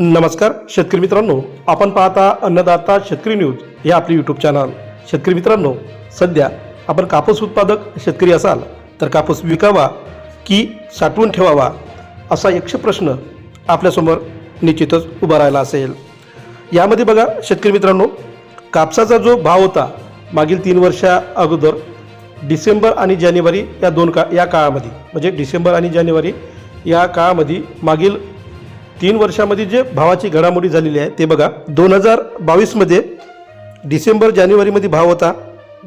नमस्कार शेतकरी मित्रांनो आपण पाहता अन्नदाता शेतकरी न्यूज हे आपले यूट्यूब चॅनल शेतकरी मित्रांनो सध्या आपण कापूस उत्पादक शेतकरी असाल तर कापूस विकावा की साठवून ठेवावा असा एकशे प्रश्न आपल्यासमोर निश्चितच उभा राहिला असेल. यामध्ये बघा शेतकरी मित्रांनो कापसाचा जो भाव होता मागील तीन वर्षा अगोदर डिसेंबर आणि जानेवारी या दोन का या काळामध्ये म्हणजे डिसेंबर आणि जानेवारी या काळामध्ये मागील तीन वर्षामध्ये जे भावाची घडामोडी झालेली आहे ते बघा. दोन हजार बावीसमध्ये डिसेंबर जानेवारीमध्ये भाव होता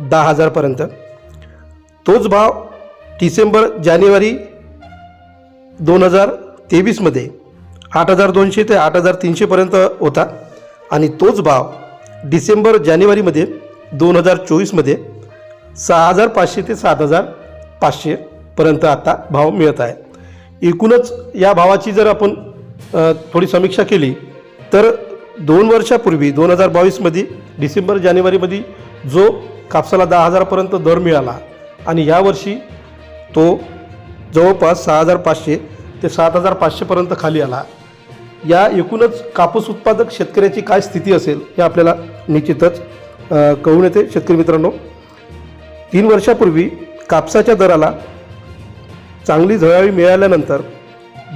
दहा हजारपर्यंत तोच भाव डिसेंबर जानेवारी दोन हजार तेवीसमध्ये आठ हजार दोनशे ते आठ हजार तीनशेपर्यंत होता. आणि तोच भाव डिसेंबर जानेवारीमध्ये दोन हजार चोवीसमध्ये सहा हजार पाचशे ते सात हजार पाचशेपर्यंत आता भाव मिळत आहे. एकूणच या भावाची जर आपण थोडी समीक्षा केली. तर दोन वर्षापूर्वी दोन हजार बावीसमध्ये डिसेंबर जानेवारीमध्ये जो कापसाला दहा हजारपर्यंत दर मिळाला आणि यावर्षी तो जवळपास सहा हजार पाचशे ते सात हजार पाचशेपर्यंत खाली आला. या एकूणच कापूस उत्पादक शेतकऱ्याची काय स्थिती असेल हे आपल्याला निश्चितच कळून येते शेतकरी मित्रांनो. तीन वर्षापूर्वी कापसाच्या दराला चांगली झळाळी मिळाल्यानंतर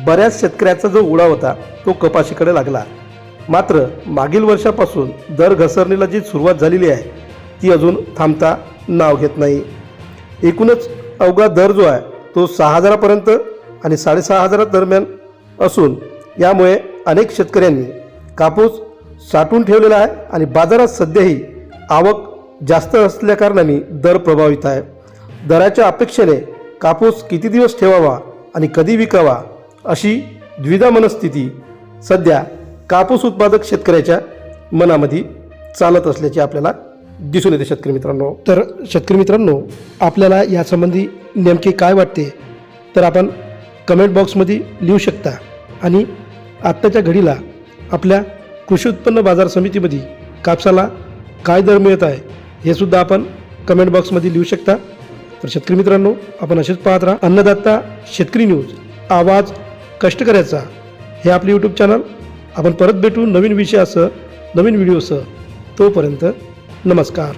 बऱ्याच शेतकऱ्याचा जो उडा होता तो कपाशीकडे लागला. मात्र मागील वर्षापासून दर घसरणीला जी सुरुवात झालेली आहे ती अजून थांबता नाव घेत नाही. एकूणच अवघा दर जो आहे तो सहा हजारापर्यंत आणि साडेसहा हजारा दरम्यान असून यामुळे अनेक शेतकऱ्यांनी कापूस साठवून ठेवलेला आहे आणि बाजारात सध्याही आवक जास्त असल्याकारणाने दर प्रभावित आहे. दराच्या अपेक्षेने कापूस किती दिवस ठेवावा आणि कधी विकावा अशी द्विधा मनस्थिती सध्या कापूस उत्पादक शेतकऱ्याच्या मनामध्ये चालत असल्याचे आपल्याला दिसून येते शेतकरी मित्रांनो. तर शेतकरी मित्रांनो आपल्याला यासंबंधी नेमके काय वाटते तर आपण कमेंट बॉक्समध्ये लिहू शकता. आणि आत्ताच्या घडीला आपल्या कृषी उत्पन्न बाजार समितीमध्ये कापसाला काय दर मिळत आहे हे सुद्धा आपण कमेंट बॉक्समध्ये लिहू शकता. तर शेतकरी मित्रांनो आपण असेच पाहत राहा. अन्नदाता शेतकरी न्यूज आवाज कष्ट करायचा हे आपले यूट्यूब चॅनल आपण परत भेटू नवीन विषयासह नवीन व्हिडिओसह तोपर्यंत नमस्कार.